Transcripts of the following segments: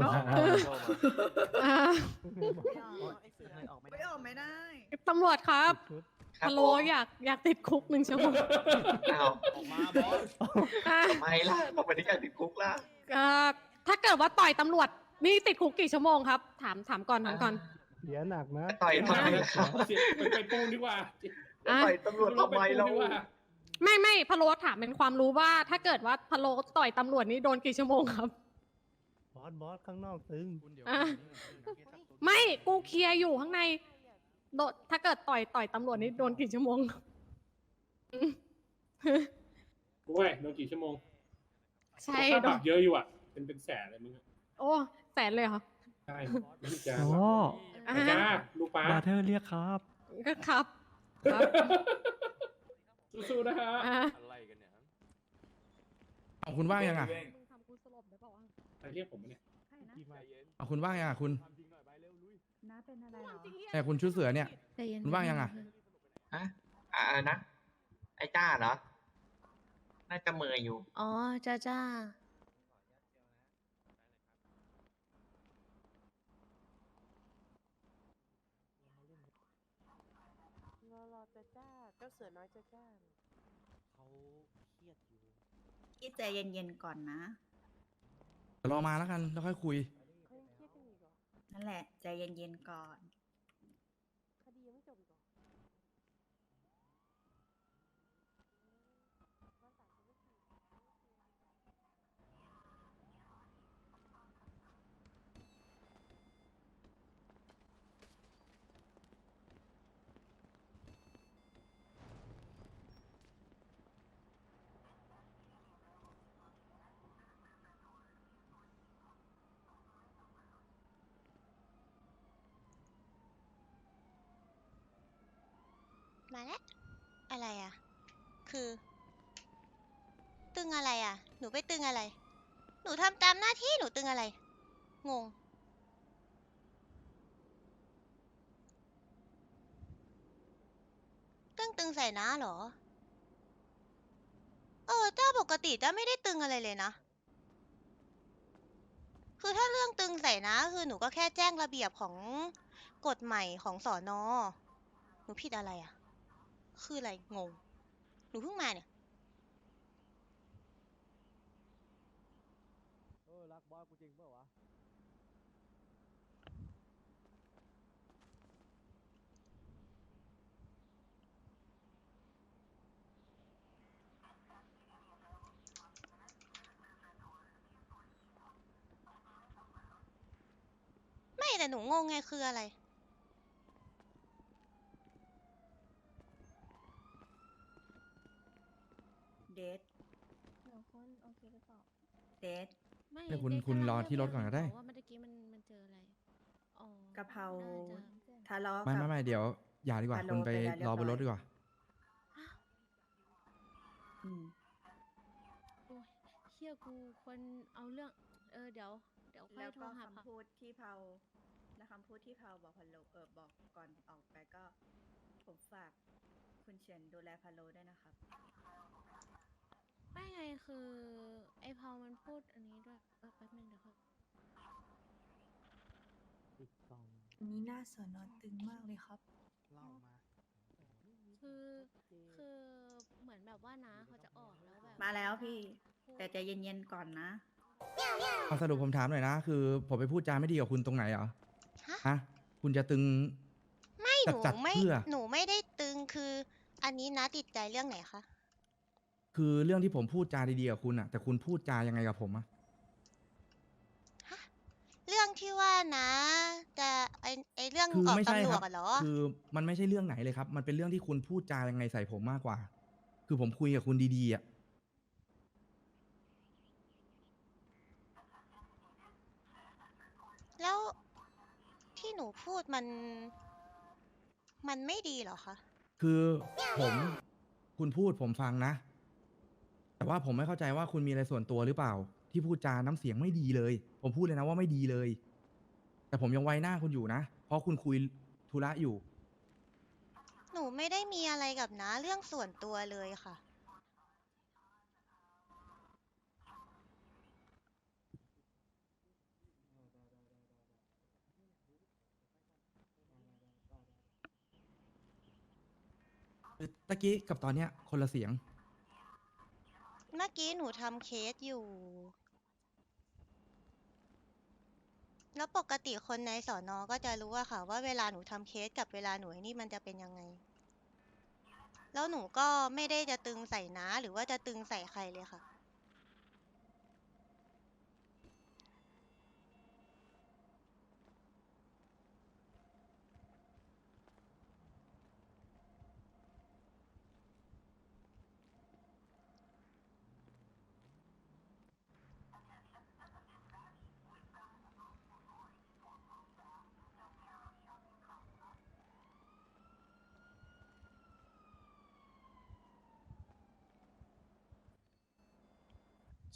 เนาะอ่าอ่าออกไม่ออกไม่ได้ตำรวจครับชุดครับพะโลผมอยากอยากติดคุกหนึ่งชั่วโมงอ้าวออกมาบอสอ่าทำไมล่ะทำไมถึงอยากติดคุกล่ะเอ่อถ้าเกิดว่าต่อยตำรวจนี่ติดคุกกี่ชั่วโมงครับ ถามถามก่อนถามก่อน เสียหนักนะต่อยทำไมล่ะครับเสียไปไปปูนดีกว่าอะ ต่อยตำรวจทำไมเราปปูนดีกว่าไม่ไม่พะโลถามเป็นความรู้ว่า ถ้าเกิดว่าพะโลต่อยตำรวจนี่โดนกี่ชั่วโมงครับบอ สบอสข้างนอกตึงอะ ไม่ กูเคลียร์อยู่ข้างในโดนถ้าเกิดต่อยต่อยตำรวจนี่โดนกี่ชั่วโมง โอ้ยโดนกี่ชั่วโมงใช่ค่าโดปรันบเยอะอยู่อะ เป็นเป็นแสนเลยมึงอะโอ้แสนเลยเหรอใช่ไม่จ้าโอ้อ่าจ้าลูกป้าบาร์เทอร์เรียกครับ ก็ครับ ครับสู้ๆนะฮะ อ่า อะไรกันเนี่ย เอาคุณว่างยังอะ ใครเรียกผมวะเนี่ยเอาคุณว่างยังอะคุณน้าเป็นอะไรเหรอแต่คุณชุดเสือเนี่ย ใจเย็นคุณว่างยังอะฮะอ่านะ ไอ้จ้าเหรอ น่าจะเมยอยู่ อ๋อจ้าจ้ารอรอจะจ้าเจ้าเสือน้อยจะจ้า เขาเครียดอยู่ พี่ใจเย็นๆก่อนนะ เดี๋ยวรอมาแล้วกัน แล้วค่อยคุย นั่นแหละ ใจเย็นๆก่อน คดียังไม่จบอีกเหรอ มาแล้ว อะไรอะ คือ ตึงอะไรอะ หนูไปตึงอะไร หนูทำตามหน้าที่หนูตึงอะไร งง ตึงตึงใส่น้าเหรอ เออจ้าปกติจ้าไม่ได้ตึงอะไรเลยนะ คือถ้าเรื่องตึงใส่นะ คือหนูก็แค่แจ้งระเบียบของกฎใหม่ของสอนอหนูผิดอะไรอะ คืออะไรงง หนูเพิ่งมาเนี่ย เออรักบอสกูจริงเปล่าวะไม่แต่หนูงงไงคืออะไร เดทเดี๋ยวคนโอเคหรือเปล่าเดท ไม่เดี๋ยวคุณได้คุณกำลังรอเลืที่รถก่อนก็ได้ ว่าเมื่อกี้มันมันเจออะไรอ๋อกะเพรา น่จะทะเลาะไม่กับไม่ไม่เดี๋ยว อย่าดีกว่าฮัลโหลคุณไปไปแล้วเรียบรอบนรถร้อยดีกว่า อืมโอ้ยเชี่ยกูควรเอาเรื่อง เออเดี๋ยวเดี๋ยวค่อแล้ยวโทรก็หาพะคำพูดที่เผาและคำพูดที่เผาบอกพันโลเออบอกก่อนออกไปก็ ผมฝากคุณเฉียนดูแลพันโลด้วยนะครับ ไม่ไงคือ ไอ้เพามันพูดอันนี้ด้วยเออแป๊บนึงเดี๋ยวค่อยติดกล่องอันนี้หน้าสอนอตึงมากเลยครับ เล่ามาคือคือเหมือนแบบว่านะเขาจะออกแล้วแบบมาแล้วพี่ พูดแต่ใจเย็นๆก่อนนะ เอาสรุปผมถามหน่อยนะ คือผมไปพูดจาไม่ดีกับคุณตรงไหนเหรอฮะ ฮะคุณจะตึง ไม่หนูจัดๆไม่เพื่อ หนูไม่ได้ตึงคือ อันนี้นะติดใจเรื่องไหนคะ คือเรื่องที่ผมพูดจาดีๆกับคุณอะแต่คุณพูดจายังไงกับผมอะเรื่องที่ว่านะจะไอไอเรื่องคือออกไม่ใช่ตำรควรัจบอะเหรอ คือมันไม่ใช่เรื่องไหนเลยครับ มันเป็นเรื่องที่คุณพูดจายังไงใส่ผมมากกว่า คือผมคุยกับคุณดีๆอะแล้วที่หนูพูดมัน มันไม่ดีเหรอคะ คือผมคุณพูดผมฟังนะ แต่ว่าผมไม่เข้าใจว่าคุณมีอะไรส่วนตัวหรือเปล่า ที่พูดจาน้ำเสียงไม่ดีเลย ผมพูดเลยนะว่าไม่ดีเลย แต่ผมยังไว้หน้าคุณอยู่นะ เพราะคุณคุยธุระอยู่ หนูไม่ได้มีอะไรกับน้าเรื่องส่วนตัวเลยค่ะ ตะกี้กับตอนเนี้ยคนละเสียง อกี้หนูทำเคสอยู่ แล้วปกติคนในสอนอก็จะรู้อะค่ะ ว่าเวลาหนูทำเคสกับเวลาหนูไอ้นี่มันจะเป็นยังไง แล้วหนูก็ไม่ได้จะตึงใส่น้าหรือว่าจะตึงใส่ใครเลยค่ะ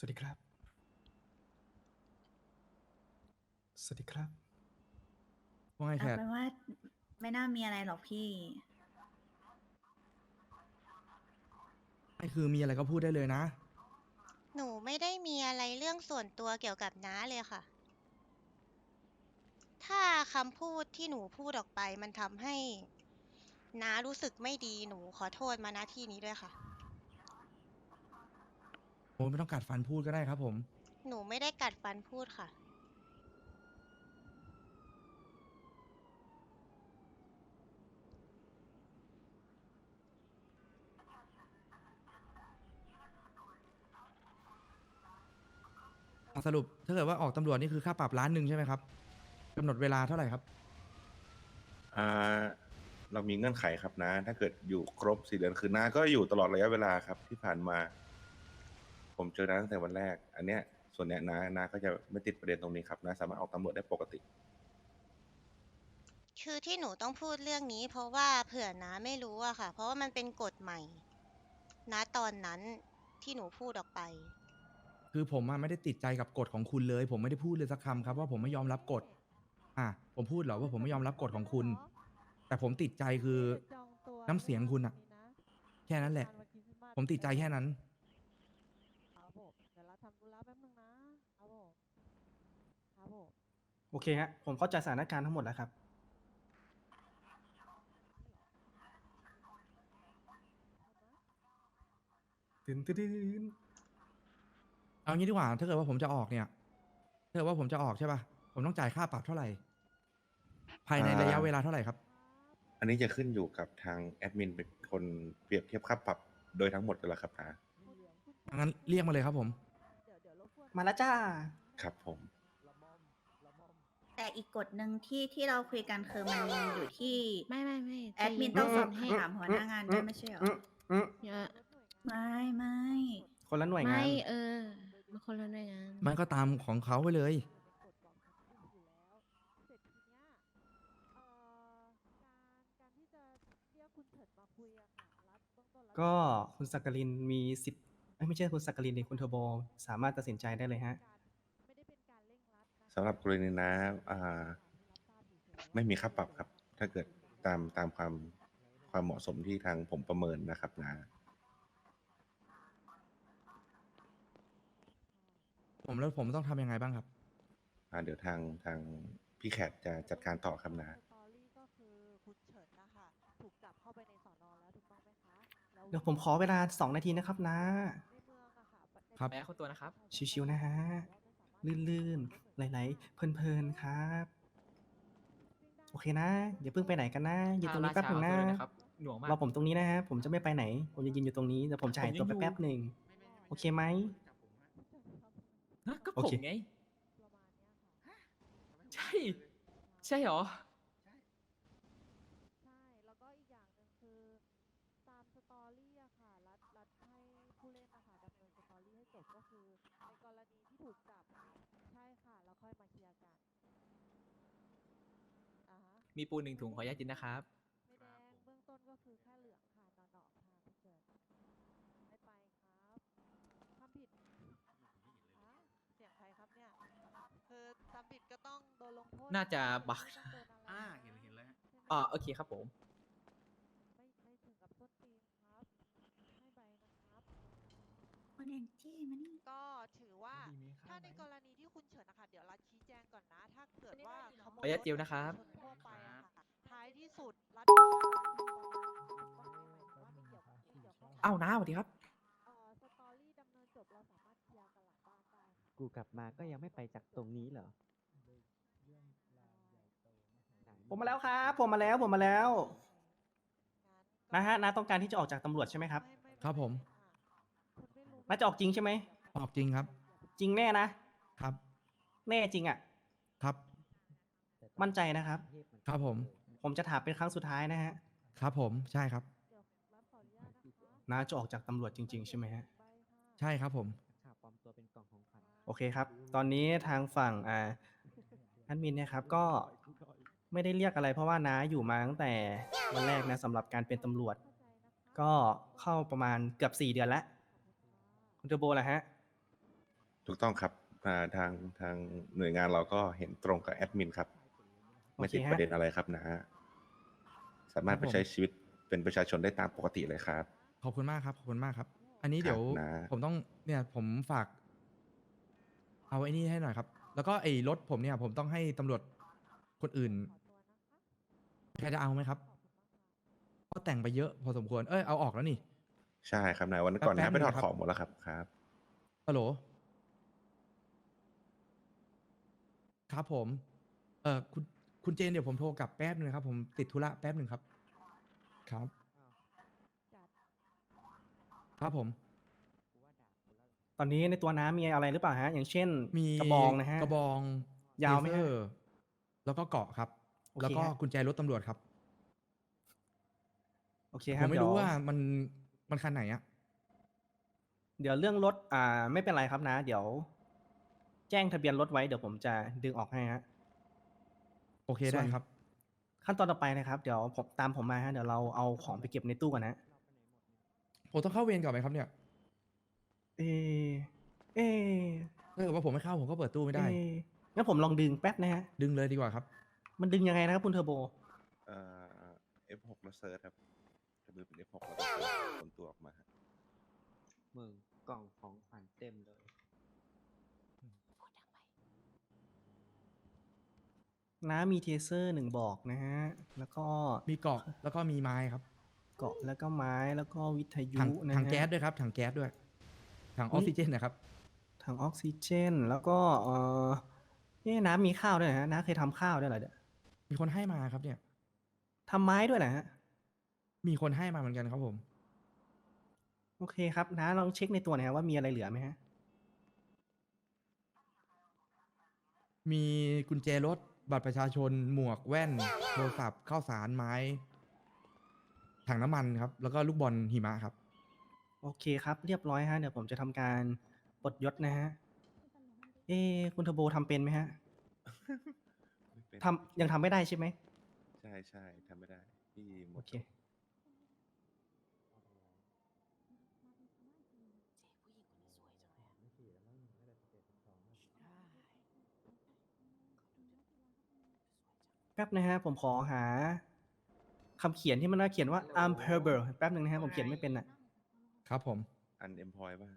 สวัสดีครับ สวัสดีครับว่าไงแคเอาทเป็นว่าไม่น่ามีอะไรหรอกพี่ไม่คือมีอะไรก็พูดได้เลยนะ หนูไม่ได้มีอะไรเรื่องส่วนตัวเกี่ยวกับน้าเลยค่ะ ถ้าคำพูดที่หนูพูดออกไป มันทำให้น้ารู้สึกไม่ดี หนูขอโทษมาณที่นี้ด้วยค่ะ โอ้ไม่ต้องกัดฟันพูดก็ได้ครับ ผม หนูไม่ได้กัดฟันพูดค่ะ สรุปถ้าเกิดว่าออกตำรวจนี่คือค่าปรับล้านหนึ่งใช่ไหมครับกำหนดเวลาเท่าไหร่ครับ อ่าเรามีเงื่อนไขครับนะ ถ้าเกิดอยู่ครบสี่เดือนคือน้าก็อยู่ตลอดระยะเวลาครับที่ผ่านมา ผมเจอน้าตั้งแต่วันแรก อันเนี้ยส่วนเนี้ยน้าน้าก็จะไม่ติดประเด็นตรงนี้ครับน้าสามารถออกตำรวจได้ปกติ คือที่หนูต้องพูดเรื่องนี้ เพราะว่าเผื่อน้าไม่รู้อะค่ะ เพราะว่ามันเป็นกฎใหม่ณตอนนั้นที่หนูพูดออกไป คือผมอะไม่ได้ติดใจกับกฎของคุณเลย ผมไม่ได้พูดเลยสักคำครับว่าผมไม่ยอมรับกฎ อะผมพูดเหรอว่าผมไม่ยอมรับกฎของคุณ แต่ผมติดใจคือน้ำเสียงคุณอะแค่นั้นแหละ ผมติดใจแค่นั้น ครับผมเดี๋ยวเราทำธุระแป๊บนึงนะครับผมครับผม โอเคฮะผมเข้าใจสถานการณ์ทั้งหมดแล้วครับ ตื่นตื่นตื่นเอางี้ดีกว่าถ้าเกิดว่าผมจะออกเนี่ยถ้าเกิดว่าผมจะออกใช่ป่ะผมต้องจ่ายค่าปรับเท่าไหร่ ภายในอ่าระยะเวลาเท่าไหร่ครับ อันนี้จะขึ้นอยู่กับทางแอดมินเป็นคนเปรียบเทียบค่าปรับโดยทั้งหมดเลยละครับนะงั้นเรียกมาเลยครับผมเดี๋ยวเดี๋ยวรบกวนมาแล้วจ้า ครับผม ละม่อมละม่อม แต่ อีกกฎหนึ่งที่ที่เราคุยกันคือมันอยู่ที่ไม่ไม่ไม่แอดมินต้องสอบถามหัวหน้างานด้วยไม่ใช่เหรออืมอืมเยอะไม่ไม่คนละหน่วยงาน ไม่เออมาคนละหน่วยงานมันก็ตามของเขาไปเลยเป็นกฎบอกคนอื่นอยู่แล้วเสร็จทีเนี้ยเอ่อการการที่จะเรียกคุณเฉิดมาคุยอะค่ะรัฐเบื้องต้นรัฐก็คุณสักกลินมีสิทธิ์เอ้ยไม่ใช่คุณสักกลินดิคุณเทอร์โบสามารถตัดสินใจได้เลยฮะ สำหรับกรณีน้าอ่าไม่มีค่าปรับครับ ถ้าเกิดตามตามความความเหมาะสมที่ทางผมประเมินนะครับนะ ผมแล้วผมต้องทำยังไงบ้างครับ อ่าเดี๋ยวทางทางพี่แขกจะจัดการต่อครับนะ สตอรี่ก็คือคุณเฉิดนะคะถูกจับเข้าไปในสอนอแล้วถูกต้องไหมคะแล้วเดี๋ยวผมขอเวลาสองนาทีนะครับนะ ในเมืองอะค่ะครับ แม้คนตัวนะครับ ชิวๆนะฮะ ลื่นๆไหลๆเพลินๆครับ โอเคนะอย่าเพิ่งไปไหนกันนะอยู่ตรงนี้แป๊บหนึ่งนะหน่วงมากรอผมตรงนี้นะฮะผมจะไม่ไปไหน ผมจะยืนอยู่ตรงนี้แต่ผมจะหายตัวไปแป๊บหนึ่งโอเคไหมฮะก็โอผมเคไงประมาณเนี้ยค่ะใช่ ใช่เหรอ ใช่ แล้วก็อีกอย่างหนึ่งคือตามสตอรี่อะค่ะ รัฐรัฐให้ผู้เล่นนะคะดำเนินสตอรี่ให้จบก็คือในกรณีที่ถูกจับ ใช่ค่ะ แล้วค่อยมาเคลียร์กันอ่าฮะ มีปูนหนึ่งถุงขออนุญาตกินนะครับ ไม่แดงเบื้องต้นก็คือแค่เหลืองค่ะนอนออกค่ะพี่เกิดไม่ไปครับทำผิดฮะเสียงใครครับเนี่ยคือทำผิดก็ต้องโดนลงโทษน่าจะบัก ไม่ต้องโดนอะไรอ่าเห็นเห็นแล้วใช่ไหม อ่าโอเคครับผม ไม่ไม่ถึงกับส้นตีนครับให้ใบนะครับ คนแองจี้มานี่ ก็ถือว่าถ้าในกรณีที่คุณเฉินนะคะเดี๋ยวรัฐชี้แจงก่อนนะ ถ้าเกิดว่าขโมขออนุญาตจิวนะครับช อ้าวน้าสวัสดีครับ เอ่อสตอรี่ดำเนินจบเราสามารถเคลียร์กันหลังบ้านได้ค่ะกูกลับมาก็ยังไม่ไปจากตรงนี้เหรอผมมาแล้วครับ ผมมาแล้วผมมาแล้วนะฮะน้าต้องการที่จะออกจากตำรวจใช่ไหมครับครับผมน้าจะออกจริงใช่ไหมออกจริงครับ จริงแน่นะครับ แน่จริงอะ ครับ มั่นใจนะครับ ครับผม ผมจะถามเป็นครั้งสุดท้ายนะฮะ ครับผม ใช่ครับ น้าจะออกจากตำรวจจริง ๆ ใช่ไหมฮะ ใช่ครับผมข่าวปลอมตัวเป็นกล่องของขวัญ โอเคครับ ตอนนี้ทางฝั่งอ่าแอดมินเนี่ยครับก็ไม่ได้เรียกอะไรเพราะว่าน้าอยู่มาตั้งแต่วันแรกนะสำหรับการเป็นตำรวจ ก็เข้าประมาณเกือบสี่เดือนแล้วคุณเทอร์โบล่ะฮะ ถูกต้องครับอ่าทางทางหน่วยงานเราก็เห็นตรงกับแอดมินครับ ไม่ติดโอเคฮะ ประเด็นอะไรครับนะสามารถครับไปผมใช้ชีวิตเป็นประชาชนได้ตามปกติเลยครับ ขอบคุณมากครับ ขอบคุณมากครับ อันนี้ครับเดี๋ยวนะ ผมต้องเนี่ยผมฝาก เอาไอ้นี่ให้หน่อยครับ แล้วก็ไอ้รถผมเนี่ย ผมต้องให้ตำรวจคนอื่นใครจะเอาไหมครับก็แต่งไปเยอะพอสมควร เอ้ยเอาออกแล้วนี่ ใช่ครับนายวันก่อนแป๊นะบไปถอดนึงนะครับของหมดแล้วครับครับ ฮัลโหล ครับผม เออคุณคุณเจนเดี๋ยวผมโทรกลับแป๊บนึงนะครับ ผมติดธุระแป๊บหนึ่งครับ ครับ ครับผม ตอนนี้ในตัวน้ามีอะไรหรือเปล่าฮะ อย่างเช่นมีกระบองนะฮะ กระบองยาวไหมฮะเทเซอร์แล้วก็เกาะครับ โอเคแล้วก็ฮะ กุญแจรถตำรวจครับ โอเคผครับมไม่เดี๋ยวรู้ว่ามันมันคันไหนอะเดี๋ยวเรื่องรถอ่า ไม่เป็นไรครับนะ เดี๋ยว แจ้งทะเบียนรถไว้เดี๋ยวผมจะดึงออกให้ฮะ โอเคส่ได้วน ครับ ขั้นตอนต่อไปนะครับ เดี๋ยวผมตามผมมาฮะเดี๋ยวเราเอาของไปเก็บในตู้ก่อนนะ ผมต้องเข้าเวรก่อนไหมครับเนี่ย เออเออถ้าเกิดว่าผมไม่เข้าผมก็เปิดตู้ไม่ได้ เอ๊ะงั้นผมลองดึงแป๊บนะฮะ ดึงเลยดีกว่าครับ มันดึงยังไงนะครับคุณเทอร์โบ เอ่อ F6 แล้วเซิร์ชครับจะมือเป็น F6 แล้วก็เซิร์ชผลตัวออกมาครับมึงกล่องของขวัญเต็มเลย น้ามีเทเซอร์หนึ่งบอกนะฮะ แล้วก็มีเกาะแล้วก็มีไม้ครับ เกาะแล้วก็ไม้แล้วก็วิทยุถังนะถังฮะแก๊สด้วยครับถังแก๊สด้วยถังออุ๊อยกซิเจนนะครับถังออกซิเจน แล้วก็เออเอ๊ะน้ามีข้าวด้วยเหรอฮะน้าเคยทำข้าวด้วยเหรอเนี่ยมีคนให้มาครับเนี่ยทำไม้ด้วยนะฮะมีคนให้มาเหมือนกันครับผม โอเคครับน้าลองเช็คในตัวหน่อยฮะว่ามีอะไรเหลือไหมฮะมีกุญแจรถบัตรประชาชนหมวกแว่น โทรศัพท์ข้าวสารไม้ ถังน้ำมันครับ แล้วก็ลูกบอลหิมะครับ โอเคครับ เรียบร้อยฮะเดี๋ยวผมจะทำการปลดยศนะฮะเอ๊ะคุณเทอร์โบทำเป็นไหมฮะไม่เป็นทำยังทำไม่ได้ใช่ไหมใช่ใช่ทำไม่ได้ที่หมโอดเค แป๊บนะฮะผมขอหา คำเขียนที่มันน่าเขียนว่า I'm p e r b e r แป๊บหนึ่งนะฮะผมเขียนไม่เป็นอะ ครับผม อันเอ็มพอยป่ะ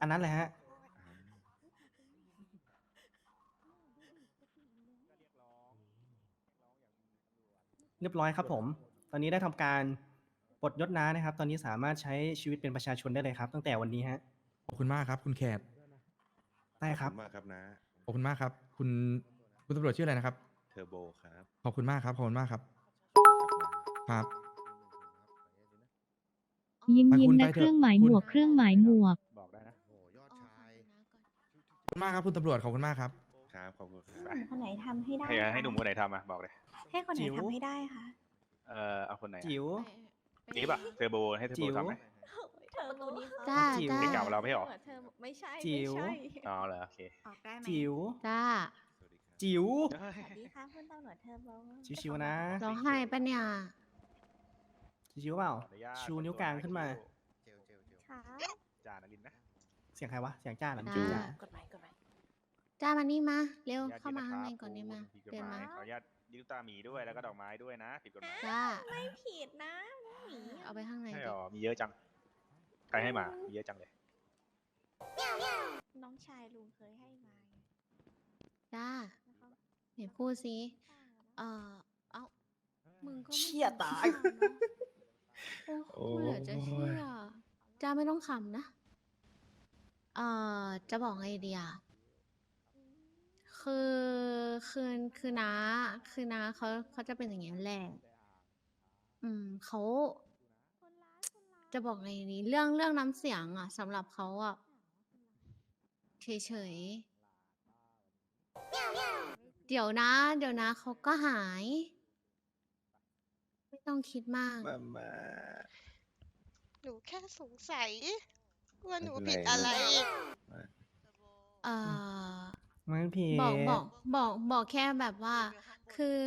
อันนั้นแหละฮะ เรียบร้อยครับผม ตอนนี้ได้ทำการปลดยศน้านะครับ ตอนนี้สามารถใช้ชีวิตเป็นประชาชนได้เลยครับ ตั้งแต่วันนี้ฮะ ขอบคุณมากครับ คุณแขกได้ครับ ขอณมากครับนะ ขอบคุณมากครับ คุณคุณตำรวจชื่ออะไรนะครับ เทอร์โบครับขอบคุณมากครับขอบคุณมากครับ ครับ ยิ้มไปยิ้คุมณและไปเถอะเครื่องหมายคุหณ มวกเครื่องหมายหมวก บอกได้นะขอบคุณมากครับคุณตำรวจขอบคุณมากครับครับขอบคุณครับ คนไหนทำให้ได้ให้ค่ะให้หนุ่มคนไหนทำอะบอกเลยให้คนไหนจิ๋ว ทำให้ได้ค่ะเออเอาคนไหนอะจิ๋วนี่ป่ะเทอร์โบให้เทอร์จิ๋โบว ทำไหม เธอรู้นี้จ้าจิ๋ว จ้า เด็กเก่าเราไม่เหรอเธอไม่ใช่จิ๋ว ไม่ใช่ อ๋อเหรอโอเค ออกได้ไหมจิ๋ว จ้า จิ๋วสวัสดีค่ะคุณตำรวจเทอร์โบชิวๆนะร้องไห้ปะเนี่ย ชิวๆเปล่าขออนุญาตชูนิ้วกลางขึ้นมาค่ะจานารินนะเสียงใครวะ เสียงจ้าเหรอจ้าจิ๋วจ้ากฎหมายกฎหมายจ้ามานี่มา เร็วขออนุญตเข้ามาย็ข้างในะครับก่อนได้ไหมคุณผิดกฎเดินหมายมาขออนุญาตยิ้วตาหมีด้วยแล้วก็ดอกไม้ด้วยนะผิดกฎหมายจ้าไม่ผิดนะหมีเอาไปข้างในใช่ดิหรอมีเยอะจังใครให้มามีเยอะจังเลยน้องชายลุงเคยให้มาไงจ้า ไหนพูดสิเออเอามึงก็ไม่เชี่ยตายสงสารเนอะโอ้เหลือจะเชื่อจ้าไม่ต้องขำนะ เอ่อ จะบอกไงดีอะคือคือคือน้าคือน้าเขาเขาจะเป็นอย่างนี้ยแหละ อืมเขาจะบอกไงดีเรื่องเรื่องน้ำเสียงอะสำหรับเขาอะเฉยๆ เดี๋ยวนะ เดี๋ยวนะเขาก็หาย ไม่ต้องคิดมาก มามาหนูแค่สงสัย ว่าหนูไม่ผิเป็นดไรอะไร เอ่อ มันผิดบอกบอกบอกบอกแค่แบบว่า คือ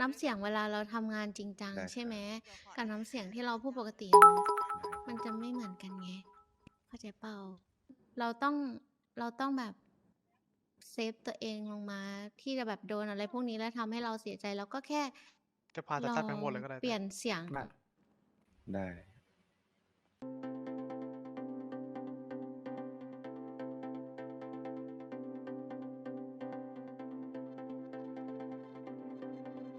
น้ำเสียงเวลาเราทำงานจริงจังได้ครับใช่ไหมกับน้ำเสียงที่เราพูดปกติ มันจะไม่เหมือนกันไงเข้าใจเปล่า เราต้องเราต้องแบบ เซฟตัวเองลงมา ที่จะแบบโดนอะไรพวกนี้แล้วทำให้เราเสียใจแล้วก็แค่จะพาลจะองซัดทั้งหมดเลยก็ได้ เปลี่ยนเสียงมาได้